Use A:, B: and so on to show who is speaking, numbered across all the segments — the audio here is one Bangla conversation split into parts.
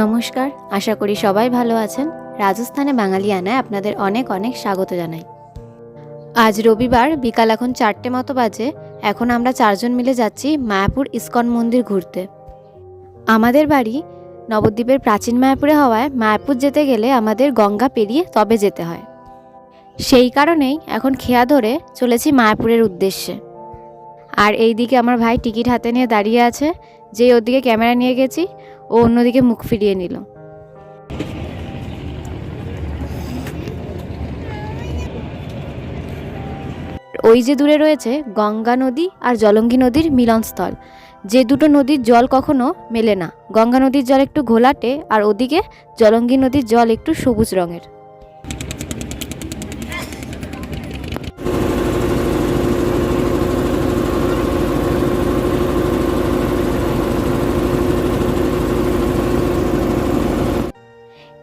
A: নমস্কার, আশা করি সবাই ভালো আছেন। রাজস্থানে বাঙালিয়ানায় আপনাদের অনেক অনেক স্বাগত জানাই। আজ রবিবার বিকাল এখন চারটে মতো বাজে, এখন আমরা চারজন মিলে যাচ্ছি মায়াপুর ইস্কন মন্দির ঘুরতে। আমাদের বাড়ি নবদ্বীপের প্রাচীন মায়াপুরে হওয়ায় মায়াপুর যেতে গেলে আমাদের গঙ্গা পেরিয়ে তবে যেতে হয়। সেই কারণেই এখন খেয়া ধরে চলেছি মায়াপুরের উদ্দেশ্যে। আর এই দিকে আমার ভাই টিকিট হাতে নিয়ে দাঁড়িয়ে আছে, যেই ওদিকে ক্যামেরা নিয়ে গেছি ও অন্যদিকে মুখ ফিরিয়ে নিল। ওই যে দূরে রয়েছে গঙ্গা নদী আর জলঙ্গি নদীর মিলনস্থল। যে দুটো নদীর জল কখনো মেলে না। গঙ্গা নদীর জল একটু ঘোলাটে আর ওদিকে জলঙ্গি নদীর জল একটু সবুজ রঙের।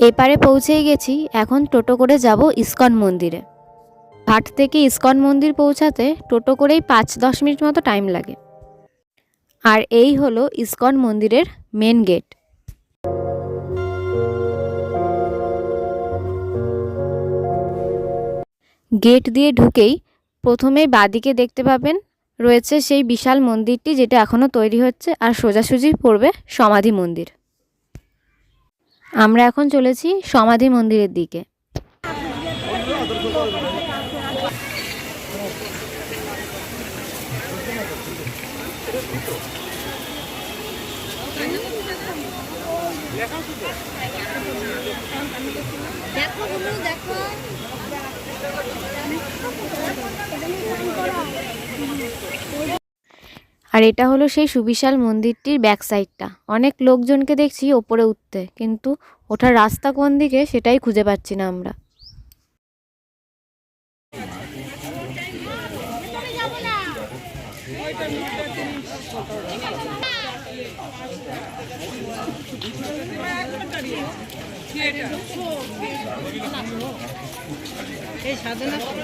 A: এপারে পৌঁছেই গেছি, এখন টোটো করে যাব ইস্কন মন্দিরে। ঘাট থেকে ইস্কন মন্দির পৌঁছাতে টোটো করেই পাঁচ দশ মিনিট মতো টাইম লাগে। আর এই হলো ইস্কন মন্দিরের মেন গেট। গেট দিয়ে ঢুকেই প্রথমেই বাদিকে দেখতে পাবেন, রয়েছে সেই বিশাল মন্দিরটি যেটা এখনও তৈরি হচ্ছে আর সোজাসুজি পড়বে সমাধি মন্দির। আমরা এখন চলেছি সমাধি মন্দিরের দিকে।
B: দেখো
A: আর এটা হলো সেই সুবিশাল মন্দিরটির ব্যাক সাইডটা অনেক লোকজনকে দেখছি ওপরে উঠতে, কিন্তু ওঠার রাস্তা কোন দিকে সেটাই খুঁজে পাচ্ছি না আমরা।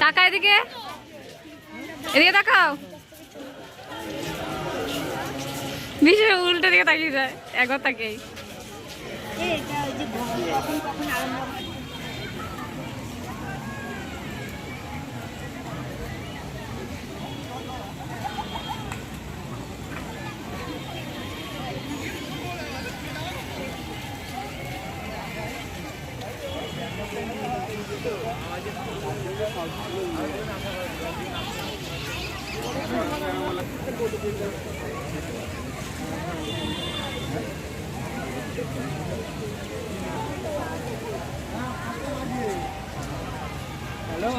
C: টাকা এদিকে। এদিকে তাকাও বিশেষ উল্টো দিকে তাকিয়ে যায় একবার তাকেই।
B: এটা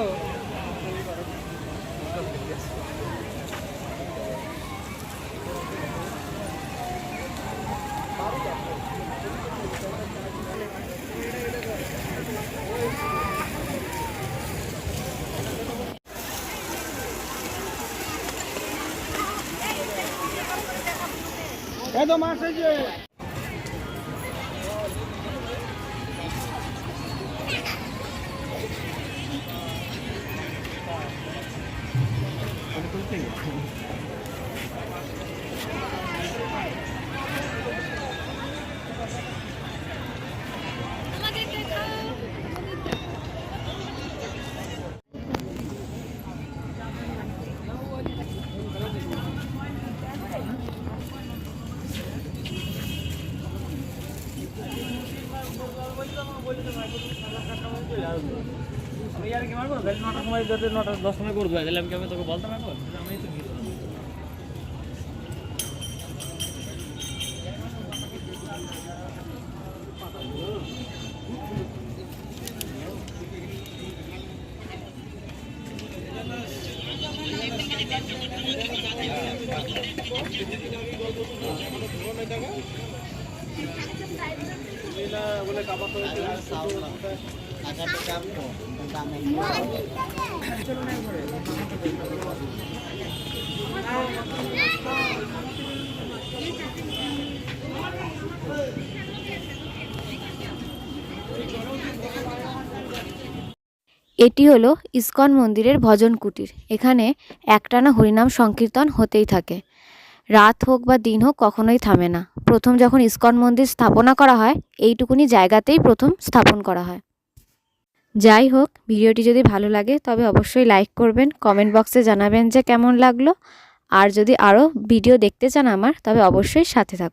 B: ওই যে কখন কখন আরম্ভ হয়
D: আমি আর কি মারবো তাহলে নটার সময় যদি নটা দশ সময় করব তাহলে আমি কি আমি তোকে বলতে পারব আমি তো কি করব?
A: এটি হলো ইস্কন মন্দিরের ভজন কুটির। এখানে একটানা হরিনাম সংকীর্তন হতেই থাকে। রাত হোক বা দিন হোক কখনোই থামে না। প্রথম যখন ইস্কন মন্দির স্থাপনা করা হয়, এইটুকুনি জায়গাতেই প্রথম স্থাপন করা হয়। যাই হোক, ভিডিওটি যদি ভালো লাগে, তবে অবশ্যই লাইক করবেন। কমেন্ট বক্সে জানাবেন যে কেমন লাগল। আর যদি আরও ভিডিও দেখতে চান আমার, তবে অবশ্যই সাথে থাকুন।